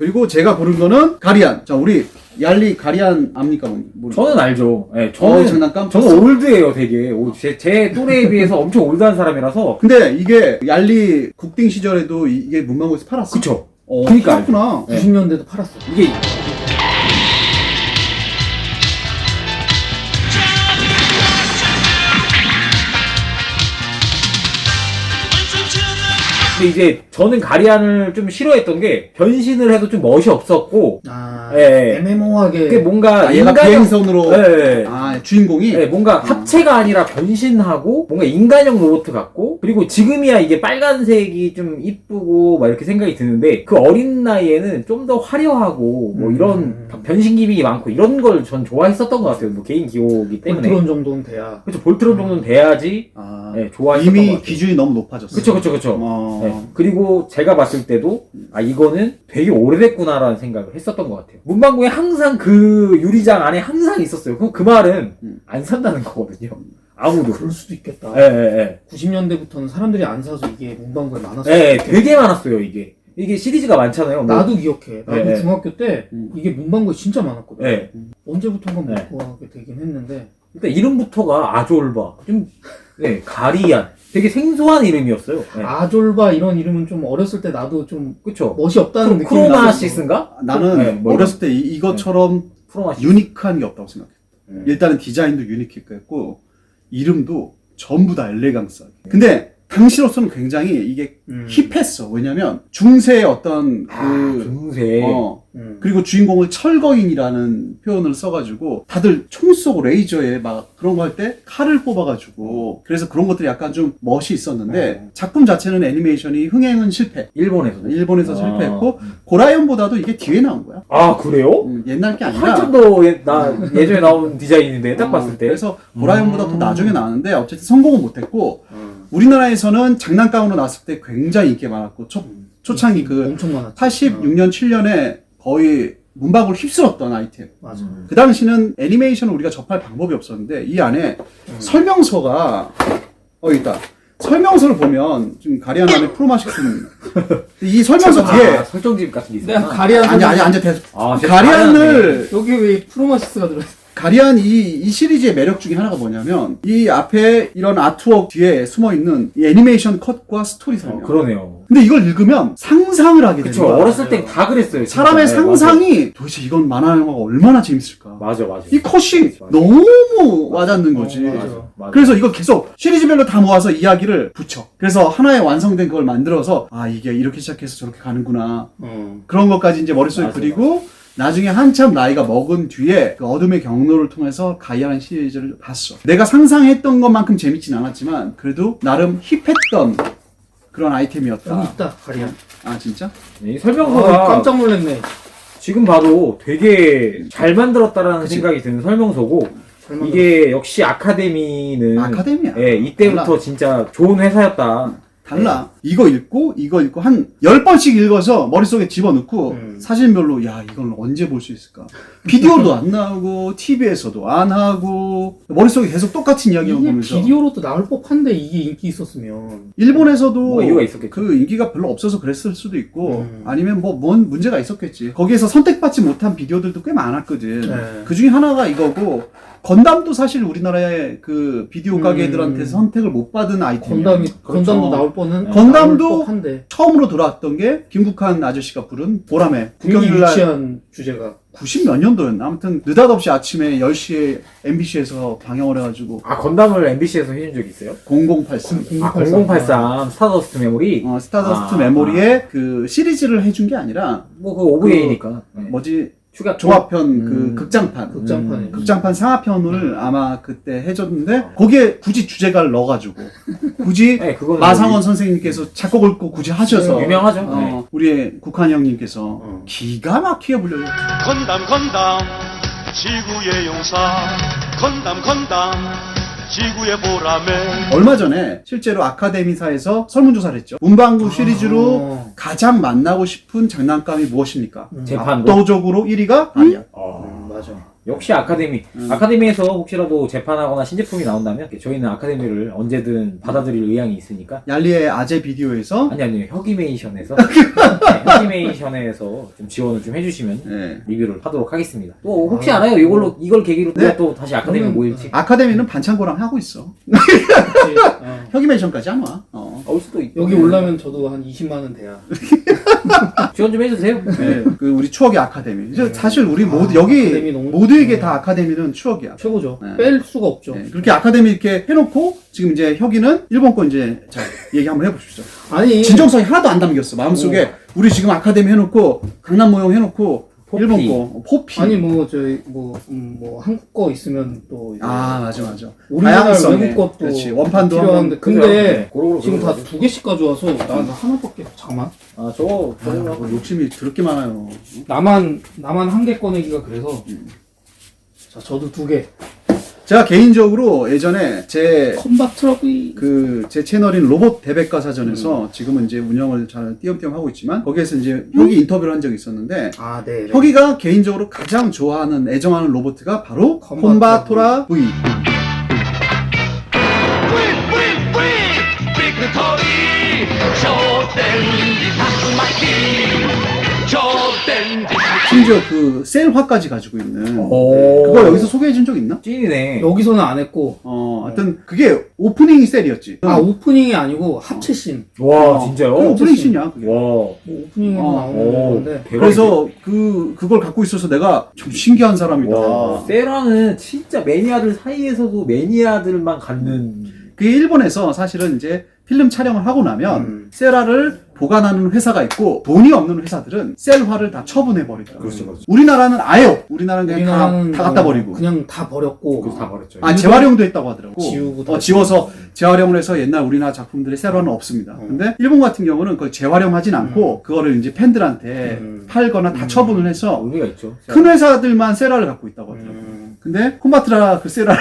그리고 제가 고른 거는 가리안. 자, 우리 얄리 가리안 압니까? 뭐, 저는 알죠. 예, 어, 저는 장난감. 저는 올드예요, 되게. 오, 제, 제 또래에 비해서 엄청 올드한 사람이라서. 근데 이게 얄리 국딩 시절에도 이- 이게 문방구에서 팔았어. 그쵸. 어, 그러니까 팔았구나. 네. 90년대도 팔았어. 이게 근데 이제 저는 가리안을 좀 싫어했던 게 변신을 해도 좀 멋이 없었고 아, 예. 애매모호하게. 그게 뭔가 아, 얘가 인간형- 비행선으로. 예, 예. 아, 주인공이. 네, 뭔가 합체가 아니라 변신하고 뭔가 인간형 로봇 같고 그리고 지금이야 이게 빨간색이 좀 이쁘고 막 이렇게 생각이 드는데 그 어린 나이에는 좀 더 화려하고 뭐 음. 이런 변신 기믹이 많고 이런 걸 전 좋아했었던 것 같아요. 뭐 개인 기호기 때문에. 볼트론 정도는 돼야. 그렇죠. 볼트론 정도는 돼야지 아, 네, 좋아했었던 것 이미 같아요. 기준이 너무 높아졌어. 그쵸 그쵸 그쵸. 어. 네. 그리고 제가 봤을 때도 아 이거는 되게 오래됐구나라는 생각을 했었던 것 같아요. 문방구에 항상 그 유리장 안에 항상 있었어요. 그럼 그 말은 음. 안 산다는 거거든요. 아무도. 그럴 수도 있겠다. 예, 예, 예. 90년대부터는 사람들이 안 사서 이게 문방구에 많았어. 예, 되게 많았어요, 이게. 이게 시리즈가 많잖아요. 뭐. 나도 기억해. 나도 네, 네. 중학교 때 음. 이게 문방구에 진짜 많았거든. 예. 언제부턴가 네. 못 구하게 되긴 했는데. 일단 이름부터가 아졸바. 좀, 네, 가리안. 되게 생소한 이름이었어요. 예. 아졸바 이런 이름은 좀 어렸을 때 나도 좀 그쵸. 멋이 없다는 크- 느낌이 크로마시스인가? 나는 네, 뭐 어렸을 때 이, 이것처럼 크로마시스. 유니크한 게 없다고 생각해. 음. 일단은 디자인도 유니크했고 이름도 전부 다 엘레강스하게. 근데 당시로서는 굉장히 이게 음. 힙했어. 왜냐면 중세의 어떤 그 아, 중세. 어, 음. 그리고 주인공을 철거인이라는 표현을 써가지고 다들 총 쏘고 레이저에 막 그런 거 할 때 칼을 뽑아가지고 그래서 그런 것들이 약간 좀 멋이 있었는데 어. 작품 자체는 애니메이션이 흥행은 실패. 일본에서도. 일본에서 아. 실패했고 고라이언보다도 이게 뒤에 나온 거야. 아, 그래요? 음, 옛날 게 아니라. 한참 더, 예, 나, 예전에 나온 디자인인데, 딱 어, 봤을 때. 그래서 고라이언보다 더 음. 나중에 나왔는데 어쨌든 성공은 못했고 음. 우리나라에서는 장난감으로 나왔을 때 굉장히 인기 많았고 초, 초창기 그 엄청 많았지. 86년 7년에 거의 문방구를 휩쓸었던 아이템. 맞아. 그 당시는 애니메이션을 우리가 접할 방법이 없었는데 이 안에 설명서가 어 여기 있다. 설명서를 보면 지금 가리안 안에 프로마시큰 이 설명서 아, 뒤에 설정집 같은 게 내가 있었나? 가리안 아니 아니 아니 대수 아, 가리안을 여기 왜 프로마시스가 들어있어? 가리안 이, 이 시리즈의 매력 중에 하나가 뭐냐면 이 앞에 이런 아트웍 뒤에 숨어 있는 이 애니메이션 컷과 스토리 어, 설명. 그러네요. 근데 이걸 읽으면 상상을 하게 되는 그쵸. 거야. 어렸을 땐 다 그랬어요. 진짜. 사람의 네, 상상이 도대체 이건 만화 영화가 얼마나 재밌을까? 맞아, 맞아. 이 컷이 맞아. 너무 와닿는 거지. 어, 맞아. 맞아. 맞아. 그래서 이걸 계속 시리즈별로 다 모아서 이야기를 붙여. 그래서 하나의 완성된 그걸 만들어서 아 이게 이렇게 시작해서 저렇게 가는구나. 어. 그런 것까지 이제 머릿속에 맞아, 그리고 나중에 한참 나이가 먹은 뒤에 그 어둠의 경로를 통해서 가이아라는 시리즈를 봤어. 내가 상상했던 것만큼 재밌진 않았지만 그래도 나름 힙했던 그런 여기 아이템이었다. 있다 가리안. 어, 아 진짜? 이 아, 설명서가 깜짝 놀랐네. 지금 봐도 되게 잘 만들었다라는 그치. 생각이 드는 설명서고 잘 만들었어. 이게 역시 아카데미는 아카데미야. 예, 이때부터 달라. 진짜 좋은 회사였다. 달라. 이거 읽고 이거 읽고 한 열번씩 읽어서 머릿속에 집어넣고 음. 사진별로 야 이걸 언제 볼 수 있을까? 비디오도 안 나오고 TV에서도 안 하고 머릿속에 계속 똑같은 이야기만 이게 보면서 비디오로도 나올 법한데 이게 인기 있었으면. 일본에서도 뭐 이유가 있었겠죠. 그 인기가 별로 없어서 그랬을 수도 있고 음. 아니면 뭐 뭔 문제가 있었겠지. 거기에서 선택받지 못한 비디오들도 꽤 많았거든. 네. 그 중에 하나가 이거고 건담도 사실 우리나라의 그 비디오 음. 가게들한테 선택을 못 받은 아이템이야. 건담이 그렇죠. 건담도 나올 뻔은 건담도 나올 법한데. 처음으로 돌아왔던 게 김국한 아저씨가 부른 보람의 굉장히 국경일날 유치한 주제가. 90 몇 년도였나? 아무튼 느닷없이 아침에 10시에 MBC에서 방영을 해가지고 아 건담을 MBC에서 해준 적 있어요? 0083아0083 스타더스트 메모리 어, 스타더스트 아, 메모리의 그 시리즈를 해준 게 아니라 뭐 그 OVA니까 뭐지 추가 종합편 음. 그 극장판 극장판에. 음. 극장판 상하편을 아마 그때 해줬는데 거기에 굳이 주제가를 넣어가지고 굳이 네, 그거는 마상원 선생님께서 작곡을 꼭 굳이 하셔서 뭐 유명하죠. 어, 네. 우리의 국한 형님께서 어. 기가 막히게 불려요. 건담 건담 지구의 용사 건담 건담 지구의 보람에 얼마 전에 실제로 아카데미사에서 설문조사를 했죠. 문방구 시리즈로 어. 가장 만나고 싶은 장난감이 무엇입니까? 음. 재판도 압도적으로 1위가 아리아. 어. 음. 역시 아카데미. 음. 아카데미에서 혹시라도 재판하거나 신제품이 나온다면 저희는 아카데미를 언제든 받아들일 의향이 있으니까 얄리의 아재 비디오에서 아니 아니 혁이메이션에서 네, 혁이메이션에서 좀 지원을 좀 해주시면 네. 리뷰를 하도록 하겠습니다. 또 혹시 알아요? 이걸로 이걸 계기로 네. 또 다시 아카데미 그러면- 모일지 아카데미는 반창고랑 하고 있어. 어. 혁이멘션까지 안 와. 어. 올 수도 있고 여기 올라면 저도 한 20만 원 돼야. 지원 좀 해주세요. 네. 그 우리 추억의 아카데미. 이제 네. 사실 우리 아, 모두 여기 아카데미 너무- 모두 에게 네. 다 아카데미는 추억이야. 최고죠. 네. 뺄 수가 없죠. 네, 그렇게 아카데미 이렇게 해놓고 지금 이제 혁이는 일본 거 이제 자 얘기 한번 해보시죠. 아니 진정성이 하나도 안 담겼어 마음속에 우리 지금 아카데미 해놓고 강남 모형 해놓고 포피. 일본 거 어, 포피. 아니 뭐 저희 뭐, 음, 뭐 한국 거 있으면 또 이제 아 맞아 맞아. 우리나라 다양성에. 외국 것도 그렇지, 원판도 필요한데 한번- 근데 네, 고루고루 지금 다. 두 개씩 가져와서 나, 나 하나밖에 잠깐만 아 저거 아, 저거 뭐 욕심이 더럽게 많아요. 나만 나만 한 개 꺼내기가 그래서 음. 자 저도 두 개 제가 개인적으로 예전에 제 컴bat 트러블 그제 채널인 로봇 대백과 사전에서 음. 지금은 이제 운영을 잘 띄엄띄엄 하고 있지만 거기에서 이제 혁이 인터뷰를 한 적이 있었는데 아 네. 네. 혁이가 개인적으로 가장 좋아하는 애정하는 로봇가 바로 컴바토라 콤바토라 V. 쇼댄디 사스마이키 심지어 그 셀화까지 가지고 있는 오. 그거 여기서 소개해 준 적 있나? 찐이네. 여기서는 안 했고 어, 하여튼 그게 오프닝 셀이었지. 아 오프닝이 아니고 합체 씬. 와 어, 진짜요? 그게 오프닝 씬이야. 그게. 와. 뭐 오프닝에서 어, 나오는 오. 건데 대박이다. 그래서 그 그걸 갖고 있어서 내가 좀 신기한 사람이다. 와. 세라는 진짜 매니아들 사이에서도 매니아들만 갖는 그게 일본에서 사실은 이제 필름 촬영을 하고 나면 음. 셀화를 보관하는 회사가 있고 돈이 없는 회사들은 셀화를 다 처분해 버리더라고. 그렇죠, 그렇죠. 우리나라는 아예 없. 우리나라는 그냥 우리나라는 다, 다 갖다 버리고. 뭐 그냥 다 버렸고 그래서 다 버렸죠. 아 재활용도 했다고 하더라고. 지우고 다 어, 지워서 재활용을 해서 옛날 우리나라 작품들의 셀화는 없습니다. 음. 근데 일본 같은 경우는 그걸 재활용하진 않고 그거를 이제 팬들한테 음. 팔거나 다 음. 처분을 해서 의미가 있죠. 큰 회사들만 셀화를 갖고 있다고 하더라고. 음. 근데 콤바트라 그 셀화를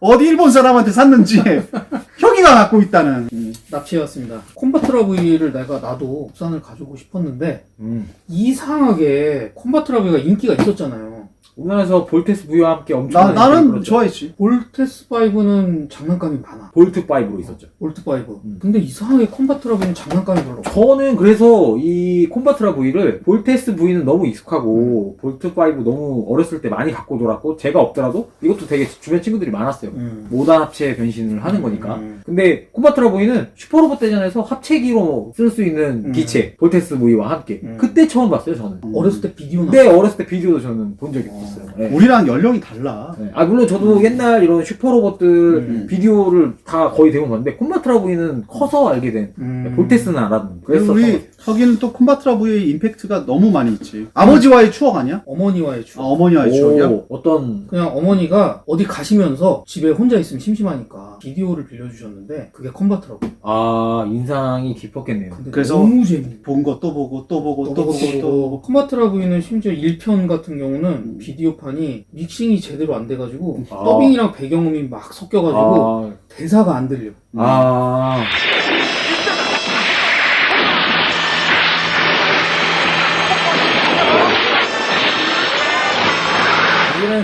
어디 일본 사람한테 샀는지 혁이가 갖고 있다는. 음. 납치해왔습니다. 콤바트라 V를 내가 나도 국산을 가지고 싶었는데 음. 이상하게 콤바트라 V가 인기가 있었잖아요. 우리나라에서 볼테스 V와 함께 엄청 나, 나는. 좋아했지. 볼테스 5는 장난감이 많아. 볼트 5로 있었죠. 볼트 5. 음. 근데 이상하게 콤바트라 V는 장난감이 별로 없어. 저는 그래서 이 콤바트라 V를 볼테스 V는 너무 익숙하고 볼트 5 너무 어렸을 때 많이 갖고 놀았고 제가 없더라도 이것도 되게 주변 친구들이 많았어요. 음. 모단 합체 변신을 하는 거니까. 음. 근데 콤바트라 V는 슈퍼로봇 대전에서 합체기로 쓸 수 있는 음. 기체 볼테스 V와 함께 음. 그때 처음 봤어요 저는. 어렸을 때 비디오 나. 근데 어렸을 때 비디오도 저는 본 적이 없 었어요. 네. 우리랑 연령이 달라. 네. 아 물론 저도 옛날 이런 슈퍼로봇들 음. 비디오를 다 거의 대부분 봤는데 콤바트라 V는 커서 알게 된 음. 볼테스는 알았는데 그래서 우리 혁이는 또 콤바트라 V의 임팩트가 너무 많이 있지. 아버지와의 추억 아니야? 어머니와의 아, 추억. 어머니와의 추억이야? 오, 어떤 그냥 어머니가 어디 가시면서 집에 혼자 있으면 심심하니까 비디오를 빌려주셨는데 그게 컴바트라고. 아 인상이 깊었겠네요. 근데 그래서 너무 재밌. 본거 또 보고 또 보고 또 보고 또 보고. 컴바트라 V는 심지어 1편 같은 경우는 음. 비디오판이 믹싱이 제대로 안 돼가지고 아. 더빙이랑 배경음이 막 섞여가지고 아, 대사가 안 들려.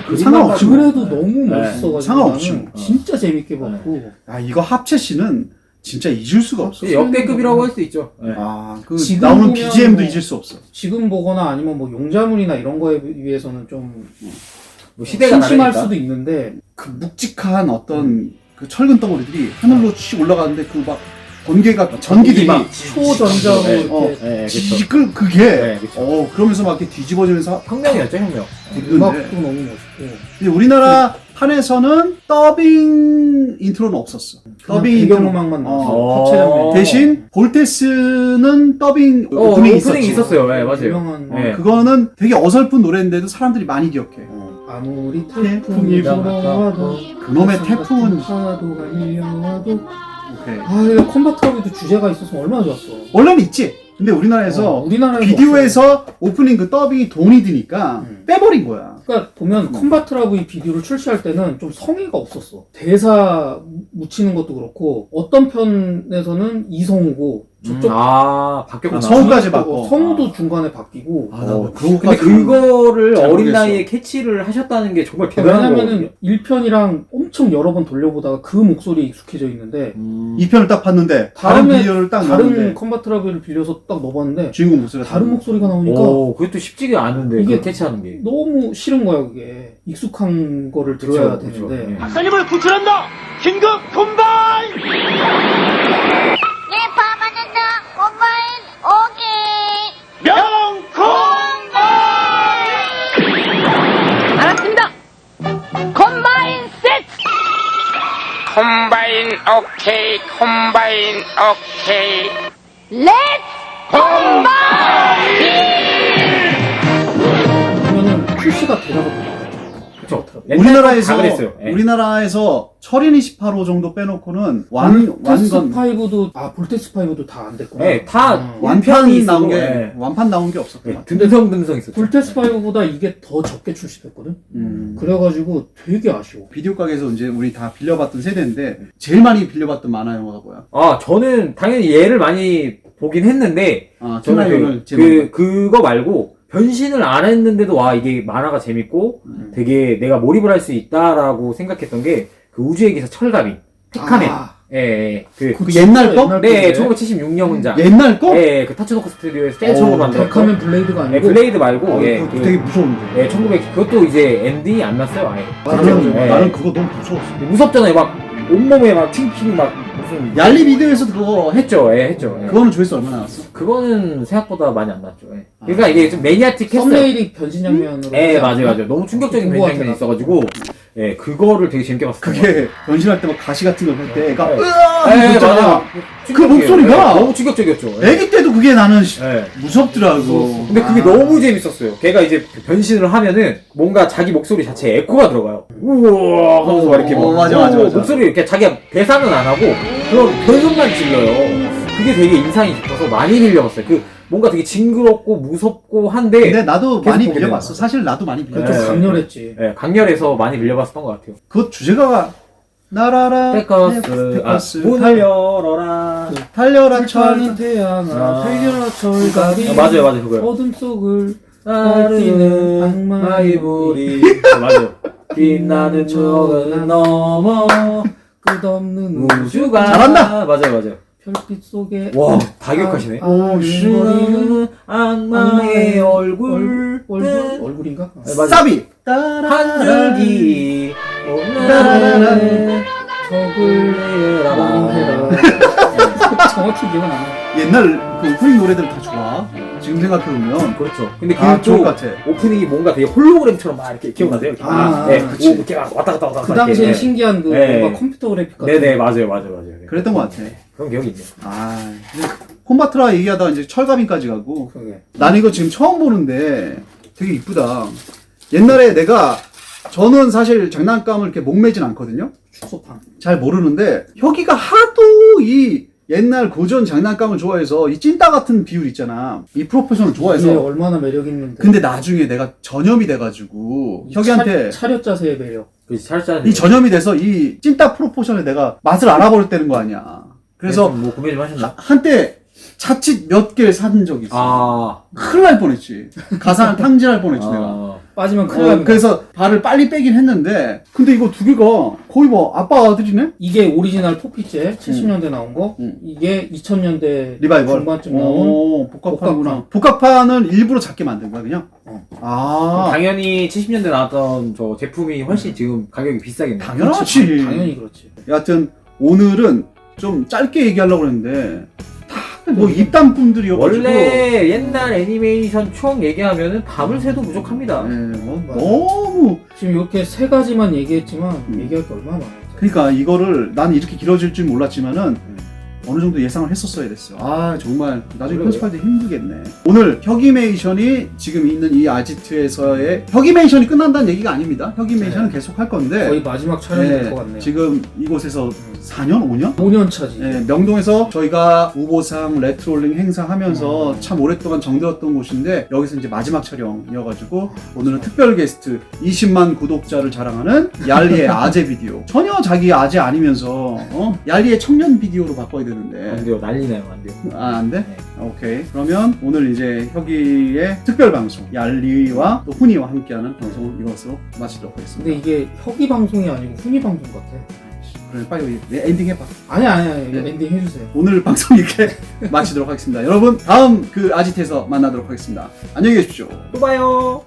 아그 상관없이 그래도 봐도- 너무 네. 멋있어가지고 상관없이 나는 뭐. 진짜 재밌게 봤고 아 이거 합체 씬은 진짜 잊을 수가 없어. 네, 역대급이라고 할 수 있죠. 네. 아 그 지금 나오는 보면 BGM도 뭐- 잊을 수 없어. 지금 보거나 아니면 뭐 용자물이나 이런 거에 비해서는 좀 뭐 시대가 심심할 다르니까. 수도 있는데 그 묵직한 어떤 그 철근 덩어리들이 하늘로 치 올라가는데 그 막 번개가 전기들이 막 초전자로 네, 이렇게 어, 네, 그렇죠. 지글 그게 네, 그쵸. 어 그러면서 막 이렇게 뒤집어지면서 혁명이었죠, 혁명. 음악도 너무 멋있고 근데 우리나라 판에서는 더빙 인트로는 없었어. 더빙 인트로. 배경음악만 나왔어 어. 합체 장면 대신 볼테스는 더빙 어, 오프닝이 오프닝 있었지. 있었어요. 네, 맞아요. 유명한 어, 네. 그거는 되게 어설픈 노래인데도 사람들이 많이 기억해. 어, 아무리 태풍이 태풍이 불어와도 그놈의 태풍은 오케이. 아 이거 컴바트라비도 주제가 있었으면 얼마나 좋았어 원래는 있지. 근데 우리나라에서 어, 우리나라에서 비디오에서 오프닝 그 더빙이 돈이 드니까 음. 빼버린 거야. 그러니까 보면 컴바트라고 이 비디오를 출시할 때는 좀 성의가 없었어. 대사 묻히는 것도 그렇고 어떤 편에서는 이성우고 저쪽 아 바뀌었구나. 아, 성우까지 어, 바꿔. 성우도 중간에 바뀌고 아, 나 어, 뭐 그런 근데 것까지 그거를 잘 어린 모르겠어. 나이에 캐치를 하셨다는 게 정말 대단한 왜냐면은 거거든요. 1편이랑 엄청 여러 번 돌려보다가 그 목소리에 익숙해져 있는데 음. 이 편을 딱 봤는데 다른 다음에 비디오를 딱 다른 컴바트라비를 빌려서 딱 넣어봤는데 주인공 목소리가 다른 다른 목소리가 나오니까 오, 그것도 쉽지가 않은데 이게 이게 캐치하는 게. 너무 싫은 거야 그게 익숙한 거를 들어야 그쵸. 되는데 예. 박사님을 구출한다! 긴급 콤바 콤바인 오케이 콤바인 오케이. 렛츠 보면은 출시가 되다가 우리나라에서 다 그랬어요. 예. 우리나라에서 철인 28호 정도 빼놓고는 완 볼테스 완건 5도 아 볼테스 5도 다 안 됐구나 예, 다 음. 완판 편이 나온 게 예. 완판 나온 게 없었던 것 같아. 듬성듬성 있었죠. 볼테스 5보다 이게 더 적게 출시됐거든 음. 그래가지고 되게 아쉬워 비디오 가게에서 이제 우리 다 빌려봤던 세대인데 제일 많이 빌려봤던 만화 영화가 뭐야? 아, 저는 당연히 얘를 많이 보긴 했는데 아, 저는 그, 그 그거 말고 변신을 안 했는데도 와 이게 만화가 재밌고 음. 되게 내가 몰입을 할 수 있다라고 생각했던 게 그 우주의 기사 철가빈 테카멘 아, 예, 예. 그, 그 옛날 거? 네 건데? 1976년작 옛날 거? 예, 예, 그 타츠노코 스튜디오에서 처음으로 어, 만들었던 데카멘 블레이드가 예, 아니고 블레이드 말고 어, 예, 그거 그, 되게 무서운데. 예, 1900 그것도 이제 엔딩이 안 났어요 아예 나는 예. 나는 그거 너무 무서웠어. 무섭잖아요 막 온몸에 막 팅팅 막 무슨 얄리 비디오에서도 그거 했. 했죠 예 했죠 예. 그거는 조회수 얼마 나왔어? 그거는 생각보다 많이 안 났죠 예. 아. 그러니까 이게 좀 매니아틱했어요 썸네일이 변신 장면으로 예, 맞아요? 맞아요. 너무 충격적인 그거 변장면이 있어가지고, 예, 그거를 되게 재밌게 봤어요. 그게 변신할 때 막 가시 같은 거할때 네. 으아 예. 맞아요. 그. 목소리가 예, 너무 충격적이었죠. 예. 애기 때도 그게 나는 시- 예. 무섭더라고. 근데 그게 아. 너무 재밌었어요. 걔가 이제 그 변신을 하면은 뭔가 자기 목소리 자체에 에코가 들어가요. 우와 하면서 막 이렇게 막 어, 맞아, 맞아, 오, 맞아. 목소리 이렇게 자기가 대사는 안 하고 그런 변성만 질러요. 그게 되게 인상이 깊어서 많이 빌려봤어요. 그 뭔가 되게 징그럽고 무섭고 한데 근데 나도 계속 많이 보게 빌려봤어. 되는 사실 나도 많이 그거 빌려봤어. 좀 예. 강렬했지 예, 강렬해서 많이 빌려봤었던 것 같아요. 그 주제가가 나라라 페커스, 아, 문을 열어라. 그 달려라 철 태양아 아. 달려라 철갑이 아, 맞아요, 맞아요, 그거요. 어둠 속을 나르는 악마의 불이 아, 맞아요 빛나는 추억은 넘어 끝없는 우주가 잘한다. 맞아요 맞아요 별빛 속에 와, 다 기억하시네. 아, 아, 슈는 악마의 얼굴 얼굴 뜬 얼굴인가? 네, 맞아요. 싸비 한 줄기 따라라라. 오늘은 적을 해라 정확히 기억은 안 나. 옛날 그 오프닝 노래들 다 좋아. 지금 생각해보면 그렇죠 근데 아 그또 좋을 것 같아. 오프닝이 뭔가 되게 홀로그램처럼 막 이렇게 기억나세요? 이렇게 아, 막, 네, 그치. 오, 이렇게 막 왔다 갔다 왔다 갔다 그 당시엔 이렇게. 신기한 그 네. 뭔가 컴퓨터 그래픽 같은 네네 맞아요 맞아요 맞아요 네. 그랬던 것 같아. 그런 기억이 있네요 아, 근데 콤바트라 얘기하다가 이제 철가빈까지 가고 그게 나는 이거 지금 처음 보는데 되게 이쁘다. 옛날에 내가 저는 사실 장난감을 이렇게 목매진 않거든요. 축소판 잘 모르는데 혁이가 하도 이 옛날 고전 장난감을 좋아해서 이 찐따 같은 비율 있잖아. 이 이게 좋아해서. 얼마나 매력 있는데 근데 나중에 내가 전염이 돼가지고 이 혁이한테 차, 차렷 자세의 매력 그 살짝 이 전염이 돼서 이 찐따 프로포션에 내가 맛을 알아버렸다는 거 아니야. 그래서 뭐 구매 좀 하셨나? 한때 자칫 몇 개를 산 적이 있어. 아, 큰일 날 뻔했지. 가상을 탕진할 뻔했지 내가. 아 빠지면 큰일 어, 납니다 그래서 발을 빨리 빼긴 했는데 근데 이거 두 개가 거의 뭐 아빠 아들이네? 이게 오리지널 포피째 70년대 나온 거 음. 이게 2000년대 리바이벌. 중반쯤 나온 오, 복합판이구나. 복합판은 일부러 작게 만든 거야 그냥? 어. 아 당연히 70년대 나왔던 저 제품이 훨씬 지금 가격이 비싸겠네요. 당연하지. 당연히 그렇지 여하튼 오늘은 좀 짧게 얘기하려고 했는데 다 뭐 입단 분들이어가지고 원래 옛날 애니메이션 총 얘기하면은 밤을 새도 부족합니다. 네, 뭐 맞아. 너무 지금 이렇게 세 가지만 얘기했지만 음. 얘기할 게 얼마나 많아요 그러니까 이거를 난 이렇게 길어질 줄 몰랐지만은 어느 정도 예상을 했었어야 됐어. 아 정말 나중에 그래요? 편집할 때 힘들겠네. 오늘 혁이메이션이 지금 있는 이 아지트에서의 혁이메이션이 끝난다는 얘기가 아닙니다. 혁이메이션은 계속 할 건데 거의 마지막 촬영이 네, 될 것 같네요. 지금 이곳에서 4년, 5년? 5년 차지. 네, 명동에서 저희가 우보상 레트롤링 행사하면서 참 오랫동안 정되었던 곳인데 여기서 이제 마지막 촬영이어가지고 오늘은 특별 게스트 20만 구독자를 자랑하는 얄리의 아재 비디오 전혀 자기 아재 아니면서 어? 얄리의 청년 비디오로 바꿔야 안 되는데 돼요. 난리 나요. 안 돼요. 아 안 돼? 네. 오케이 그러면 오늘 이제 혁이의 특별 방송 얄리와 또 훈이와 함께하는 방송을 이것으로 마치도록 하겠습니다 근데 이게 혁이 방송이 아니고 훈이 방송 같아. 그래 빨리 엔딩 해봐 아니 아니 아니 네. 엔딩 해주세요. 오늘 방송 이렇게 마치도록 하겠습니다. 여러분 다음 그 아지트에서 만나도록 하겠습니다. 안녕히 계십시오. 또 봐요.